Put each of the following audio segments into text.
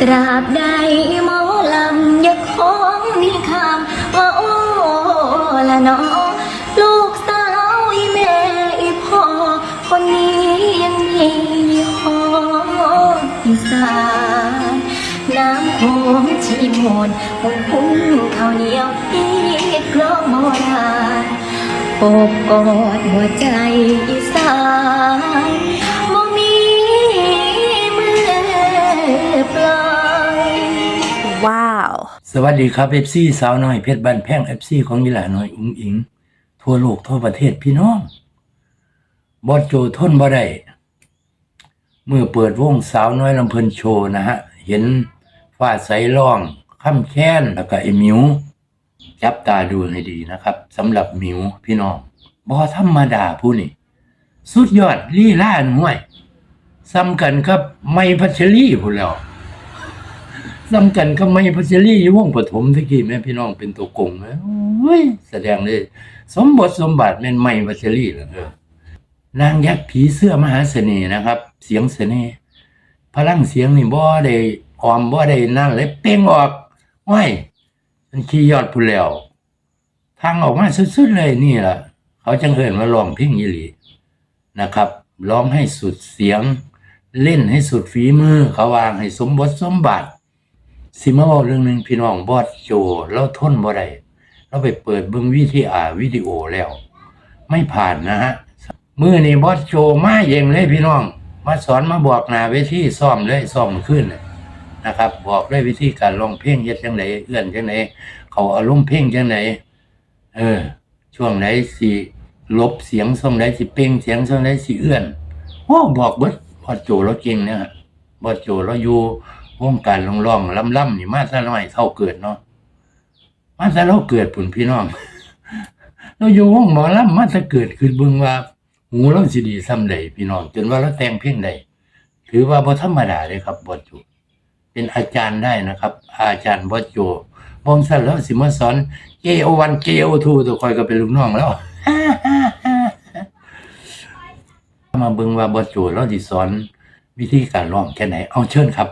ตราบใดหมอลำยังคงมีคำว่าโอ้ละน้องลูกสาวอีแม่อีพ่อคนนี้ยังมียี่ห้ออีสานน้ำโขงชีมนหุ่นพุ่งข้าวเหนียวที่กลองโมราณอบกอดหัวใจอีสาน สวัสดีครับเอฟซีสาวน้อยเพชรบ้านแพงเอฟซีของยีหลาน้อยอุ้งอิง ทั่วโลกทั่วประเทศพี่น้องบอสโจทนบ่ได้เมื่อเปิดวงสาวน้อยลำเพลินโชว์นะฮะ เห็นฟ้าใสร้องค่ำแค้นแล้วก็ไอ้มิวจับตาดูให้ดีนะครับสำหรับมิวพี่น้องบ่ธรรมดาผู้นี่ สุดยอดลี่ลาหน่วยซ้ำกันครับไม่พัชรีผู้แล้ว ซ้ำกันก็ไม่พัชรีอยู่วงปฐมตะกี้แม่พี่น้องเป็นตัวกงนะโอ้ยแสดงเลย สมบทสมบัติแม่นไม่พัชรีแล้วเออนางยักษ์ผีเสื้อมหาเสน่ห์นะครับ เสียงเสน่ห์พลังเสียงนี่บ่ได้ออมบ่ได้นั่นเลยเป้งออกว้ายมันขี้ยอดผู้แล้วทางออกมาสุดๆเลยนี่แหละเขาจังเอิ้นว่าร้องเพลงอีหลีนะครับร้องให้สุดเสียง เล่นให้สุดฝีมือเขาวางให้สมบทสมบัติ สิมาเว้าเรื่องหนึ่งพี่น้องบอดโจเราทนบ่ได้เราไปเปิดเบิ่งวิธีอาวิดีโอแล้ว ไม่ผ่านนะฮะมือนี้บอสโจมาเองเลยพี่น้อง มาสอนมาบอกหนาเวทีซ้อมเลยซ้อมขึ้นนะครับ บอกเลยวิธีการร้องเพลงเฮ็ดจังไดเอื้อนจังไดเขาอารมณ์เพลงจังไดเออ ช่วงไหนสิลบเสียงช่วงไหนสิเป่งเสียงช่วงไหนสิเอื้อนโอ้บอกเบิดบอสโจเราเก่งเนี่ยฮะบอสโจเราอยู่ วงการร้องร้องล่ำล่ำนี่มาซะน้อยเท่าเกิดเนาะมาซะเราเกิดปุ่นพี่น้อง เราอยู่วงหมอลำมาซะเกิดคือเบิ่งว่าหูเราสิดีซ้ำใดพี่น้อง จนว่าเราแต่งเพลงใดถือว่าบ่ธรรมดาเลยครับบอจูเป็นอาจารย์ได้นะครับ อาจารย์บอโจบองสันแล้วสิมาสอน JO1 JO2 ตัวคอยก็เป็นลูกน้องแล้วมาเบิ่งว่าบอโจเราสิสอนวิธีการร้องแค่ไหนเอาเชิญครับ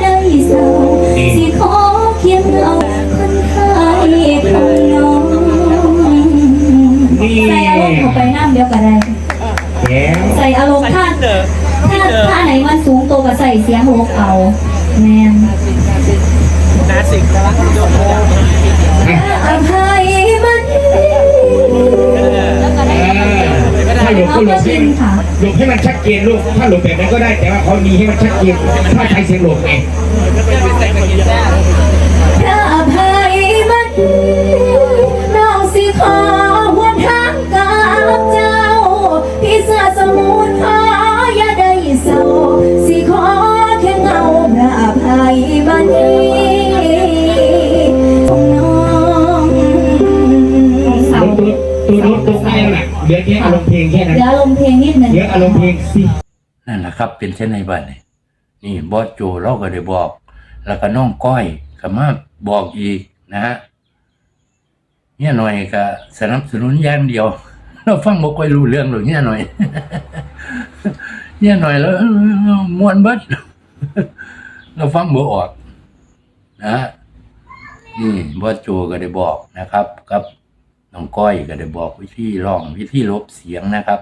ได้เศร้าสิขอเคียงเราคนไทยของนองใสอารมณ์เข้าไปน้ำเดียวกันได้ใส่อารมณ์ท่าถ้าถ้าไหนมันสูงตัวก็ใส่เสียงลบเอาแมนนาสิกกำลังโยนอภัย ถ้าหลบก็หลบให้หลบให้มันชัดเจนลูกถ้าหลบแบบนั้นก็ได้แต่ว่าเขามีให้มันชัดเจนถ้าใช้เสียงหลบไง นี้แหละเหลือแค่อารมณ์เพลงแค่นั้น เดี๋ยวลมณ์เพลงนิดหนึงเหลืออารมณ์เพลงสินั่นแหละครับ เป็นเช่นในบ้านนี่นี่บอสโจเราก็ได้บอก แล้วก็น้องก้อยก็มาบอกอีกนะฮะเนี่ยหน่อยก็สนับสนุนอย่างเดียว เราฟังบ่ค่อยรู้เรื่องหรอกเนี่ยหน่อย เนี่ยหน่อยแล้วมวนเบิดเราฟังบ่ออก นะฮะนี่บอสโจก็ได้บอกนะครับ กับ น้องก้อยก็ได้บอกวิธีร้องวิธีลบเสียงนะครับ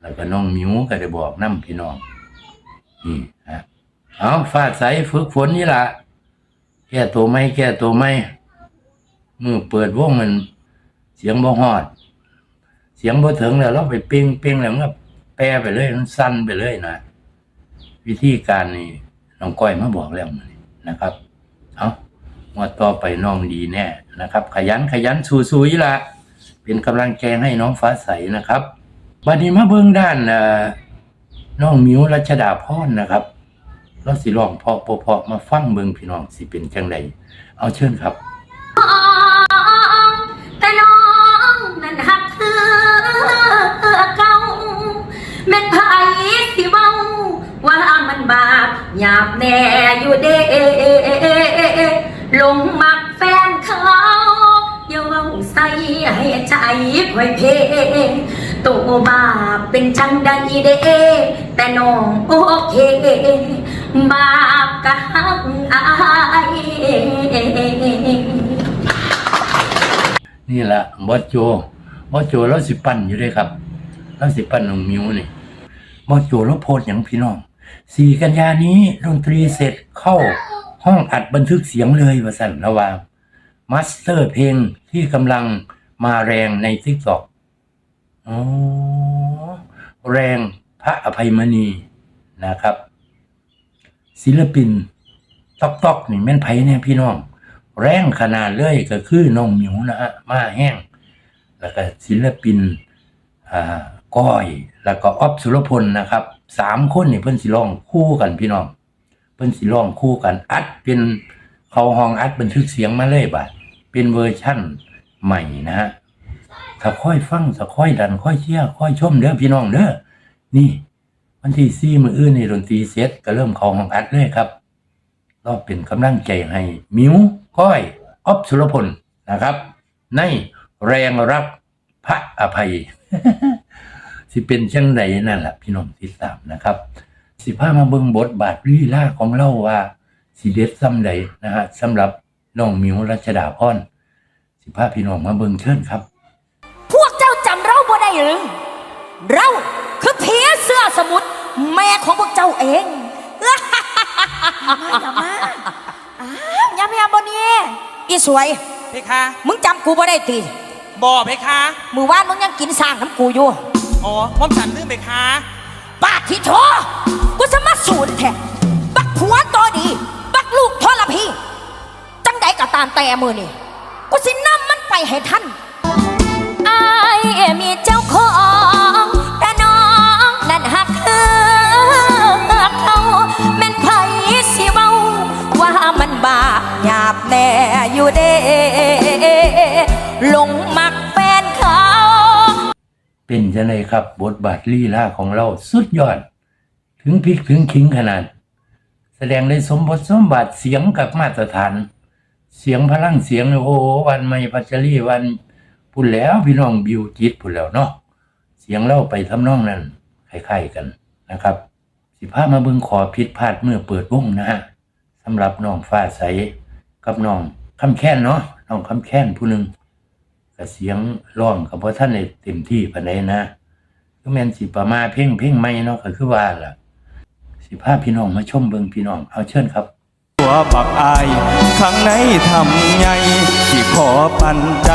แล้วก็น้องมิวก็ได้บอกน้ำพี่น้องนี่ฮะเอาฟาดใสฝึกฝนนี่ล่ะแก้ตัวไม่แก้ตัวไม่มือเปิดวงมัน เสียงบ่ฮอด เสียงบ่ถึงแล้วเราไปเป้งเป้งแล้วมันก็แปรไปเลยมันสั้นไปเลยนะวิธีการนี่น้องก้อยมาบอกแล้วนะครับ งวดต่อไปน้องดีแน่นะครับ ขยันขยันสู้ๆละเป็นกำลังใจให้น้องฟ้าใสนะครับบัดนี้มาเบิ่งด้านน้องมิวรัชดาพรนะครับเราสิร้องเพราะเพราะมาฟังเบิ่งพี่น้องสิเป็นจังไดเอาเชิญครับแต่น้องนั้นหักเธอเก่าแม่นไผสิเว้าว่ามันบาปหยาบแน่อยู่เด้ ลงมักแฟนเขาอย่าเว้าซะให้ใจคอยเพงตัวบาปเป็นจังใดเด้แต่น้องโอเค บาปกะหักอายนี่แหละบอสโจบอสโจเราสิปั่นอยู่เลยครับเราสิปั่นน้องมิวนี่บอสโจเราโพสอย่างพี่น้องสี่กันยานี้ดนตรีเสร็จเข้า ห้องอัดบันทึกเสียงเลยว่าสันระว่างมาสเตอร์เพลงที่กำลังมาแรงในทิกตอกอ๋อแรงพระอภัยมณีนะครับ ศิลปินตอกตอกนี่แม่นไผเนี่ยพี่น้อง แรงขนาดเลยก็คือน้องหมิวนะฮะมาแห้ง แล้วก็ศิลปินอ่าก้อย แล้วก็ออฟสุรพลนะครับสามคนนี่เพิ่นสิร้องคู่กันพี่น้อง เพิ่นสิร้องคู่กันอัดเป็นเขาห้องอัดบันทึกเสียงมาเลยบาดเป็นเวอร์ชั่นใหม่นะฮะถ้าค่อยฟังถ้าค่อยดันค่อยเชียร์ค่อยชมเด้อพี่น้องเด้อนี่วันที่สี่มืออื่นนี่ดนตรีเสร็จก็เริ่มเขาห้องอัดเลยครับก็เป็นกำลังใจให้ มิวก้อยออฟสุรพลนะครับ ในแรงรักพระอภัย สิเป็นเช่นใดนั่นแหละพี่น้องติดตามนะครับ สิพามาเบิ่งบทบาทลีลาของเราว่าสิเด็ดซ้ำใดนะฮะสำหรับน้องมิวรัชดาพรสิพาพี่น้องมาเบิ่งเชิญครับ พวกเจ้าจำเราบ่ได้หรือเราคือเพียเสื้อสมุทรแม่ของพวกเจ้าเองอย่ามาอ้าวอย่าพยายามบนี่อีสวย เพคะมึงจำกูบ่ได้ตีบอเพคะมือว่านมึงยังกินสร้างน้ำกูอยู่ อ๋อม่อมฉันลืมเพคะป้าที่โถ กูสมาสูนแท้บักผัวตัวดี บักลูกทรพีจังใดก็ตามแต่มือนี่กูสินำมันไปให้ท่านอายมีเจ้าของแต่น้องนั้นหักคือเขาแม่นไผสิเว้าว่ามันบาปหยาบแน่อยู่เด้หลงมักแฟนเขา เป็นจะไงครับบทบาทลีลาของเราสุดยอด ถึงพริกถึงขิงขนาด แสดงได้สมบทสมบัติเสียงกับมาตรฐาน เสียงพลังเสียงโอ้วันไม่พัชรีวันพูดแล้วพี่น้องบิวจิตพูดแล้วเนาะเสียงเล่าไปทำนองนั้นคล้ายๆกันนะครับ สิพามาเบิ่งขอผิดพลาดเมื่อเปิดวงนะฮะสำหรับน้องฟ้าใสกับน้องคำแค้นเนาะน้องคำแค้นผู้หนึ่งก็เสียงร้องกับพ่ท่านได้เต็มที่ปานใดนะก็แม่นสิประมาเพ่งเพ่งไม่เนาะก็คือว่าล่ะ สิพาพี่น้องมาชมเบิงพี่น้องเอาเชิญครับตัวปักอายข้างในทำไงที่ขอปันใจ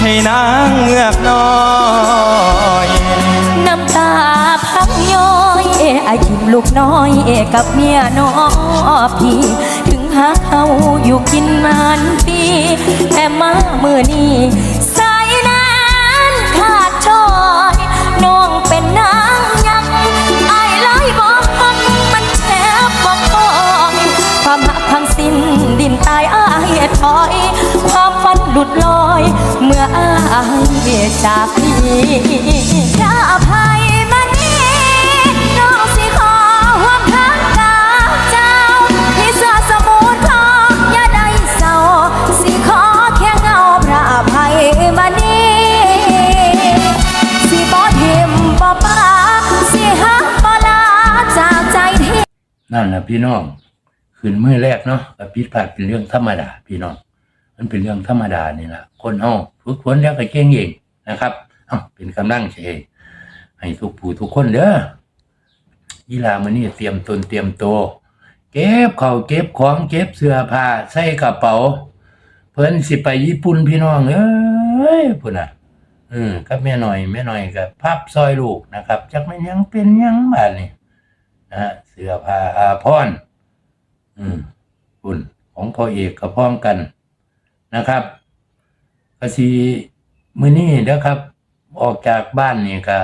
ให้นางเงือกน้อยน้ำตาพังย้อยเอไอทิมลูกน้อยเอกับเมียน้อพี่ถึงหาเขาอยู่กินมานปีแต่มามือนี้สายนั้นขาดชอยน้องเป็นนาง ความฝันหลุดลอย เมื่ออายจากพี่พระอภัยมานี้น้องสิขอห่วงทางกาเจ้าที่เสื้อสมุทรขออย่าได้เศร้าสิขอแค่เงาพระอภัยมานี้สิบ่ทิมบ่ปาสิหักบ่ลาจากใจที่นั่นแหละพี่น้องขึ้นมือแรกเนาะก็ผิดพลาดเป็นเรื่องธรรมดาพี่น้อง มันเป็นเรื่องธรรมดานี่แหละคนเฮาฝึกฝนแล้วก็เก่งเองนะครับเป็นกำลังใจให้ทุกผู้ทุกคนเด้อยีลามื้อนี้เตรียมตนเตรียมตัวเก็บเข้าเก็บของเก็บเสื้อผ้าใส่กระเป๋า เพิ่นสิไปญี่ปุ่นพี่น้องเอ้ยพุ่นน่ะอืมกับแม่หน่อยแม่หน่อยกับพับซอยลูกนะครับจักแม่ยังเป็นยังบาดนี่นะเสื้อผ้าอาภรอืมคุณของพ่อเอกกับพ้องกัน นะครับก็สิมื้อนี้เด้อครับ ออกจากบ้านนี่ก็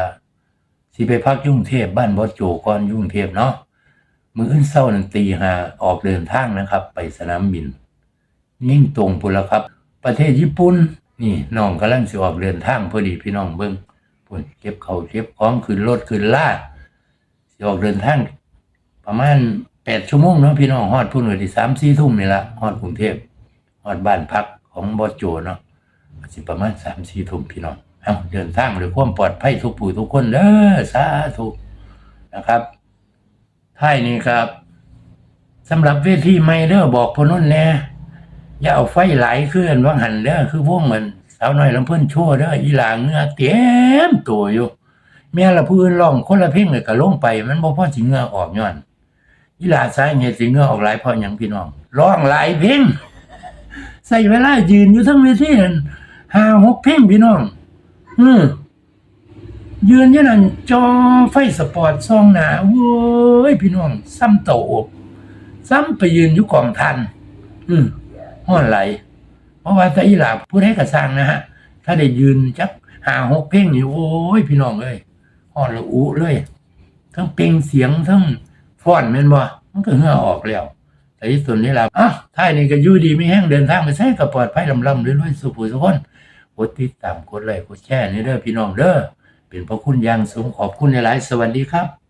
สิไปพักยุ่งเทพบ้านบ่โจก่อนยุ่งเทพเนาะมื้ออื่นเช้านันตีห้าออกเดินทางนะครับ ไปสนามบิน ยิ่งตรงพุ่นละครับ ประเทศญี่ปุ่นนี่น้องกำลังสิออกเดินทางพอดีพี่น้องเบิ่งพุ่นเก็บเขาเก็บของขึ้นรถขึ้นลาสิออกเดินทางประมาณแปดชั่วโมงเนาะพี่น้องฮอดพุ่นก็ที่สามสี่ทุ่มนี่ละฮอดกรุงเทพ ฮอดบ้านพักของบอสโจเนาะสิประมาณสามสี่ทุ่มพี่น้องเอาเดินทางด้วยความปลอดภัยทุกผู้ทุกคนเด้อสาธุนะครับท้ายนี้ครับสำหรับเวทีไม่เด้อบอกพนุ่นแน่อย่าเอาไฟไหลขึ้นว่างหันเด้อคือพวงเหมือนสาวน้อยลำเพิ่นชั่วเด้ออีหลางเงือเต็มตัวอยู่แม่ละผู้อื่นร้องคนละเพลงเลยก็ลงไป มันบ่พอสิเงือออกย้อนอีหลาสายเหตุสิเงือออกหลายเพราะหยังพี่น้องร้องหลายเพลง ใส่เวลายืนอยู่ทั้งเวทีนั่นห้าหกเพลงพี่น้อง อืมยืนอยู่นั่นจอไฟสปอร์ตซองหนาโว้ยพี่น้อง ซ้ำโตอบซ้ำไปยืนอยู่กองทัน อืมห้อนไหล เพราะว่าแต่อีหลาผู้ใดก็สร้างนะฮะ ถ้าได้ยืนจักหาหกเพลงนี่โอ้ยพี่น้องเอ้ยห้อนละอุเลย ทั้งเปล่งเสียงทั้งฟ้อนแม่นบ่มันก็เหงื่อออกแล้ว ไอ้ส่วนนี้ล่ะอะท้ายนี่ก็ยู่ดีไม่แห้งเดินทางไปใช้ก็ปลอดภัยลำลำเรื่อยๆสุขสุขคนกดติดตามกดไลค์กดแชร์นี่เด้อพี่น้องเด้อเป็นพระคุณอย่างสูงขอบคุณหลายๆสวัสดีครับ